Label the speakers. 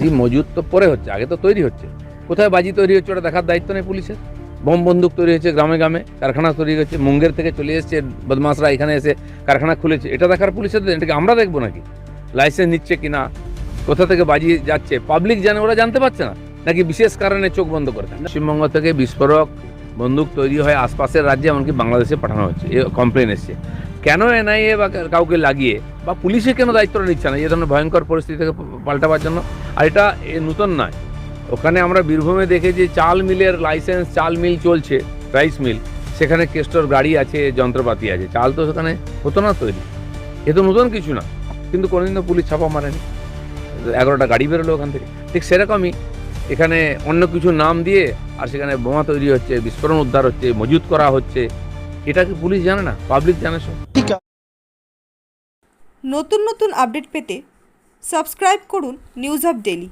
Speaker 1: বাজি মজুদ তো পরে হচ্ছে, আগে তো তৈরি হচ্ছে। কোথায় বাজি তৈরি হচ্ছে ওটা দেখার দায়িত্ব নেই পুলিশের। বোম বন্দুক তৈরি হচ্ছে গ্রামে গ্রামে, কারখানা তৈরি হচ্ছে, মুঙ্গের থেকে চলে এসছে বদমাসরা এখানে এসে কারখানা খুলেছে। এটা দেখার পুলিশের এটাকে আমরা দেখব নাকি? লাইসেন্স নিচ্ছে কিনা? কোথা থেকে বাজি যাচ্ছে? পাবলিক জানে, ওরা জানতে পারছে না। নাকি বিশেষ কারণে চোখ বন্ধ করে থাকে? পশ্চিমবঙ্গ থেকে বিস্ফোরক বন্দুক তৈরি হয় আশপাশের রাজ্যে, এমনকি বাংলাদেশে পাঠানো হচ্ছে। এ কমপ্লেন এসছে। কেন এনআইএ বা কাউকে লাগিয়ে বা পুলিশে কেন দায়িত্বটা নিচ্ছে না? এ ধরনের ভয়ঙ্কর পরিস্থিতি থেকে পাল্টাবার জন্য আর এটা নতুন নয়। ওখানে আমরা বীরভূমে দেখেছি চাল মিলের লাইসেন্স, চাল মিল চলছে, রাইস মিল। সেখানে কেস্টর গাড়ি আছে, যন্ত্রপাতি আছে। চাল তো সেখানে হতো না তৈরি। এ তো নতুন কিছু না। কিন্তু কোনোদিন তো পুলিশ ছাপা মারেনি। এগারোটা গাড়ি বেরোলো ওখান থেকে। ঠিক সেরকমই এখানে অন্য কিছু নাম দিয়ে আর সেখানে বোমা তৈরি হচ্ছে, বিস্ফোরণ উদ্ধার হচ্ছে, মজুত করা হচ্ছে। এটা কি পুলিশ জানে না? পাবলিক জানে সব।
Speaker 2: নতুন নতুন আপডেট পেতে সাবস্ক্রাইব করুন নিউজ অফ ডেলি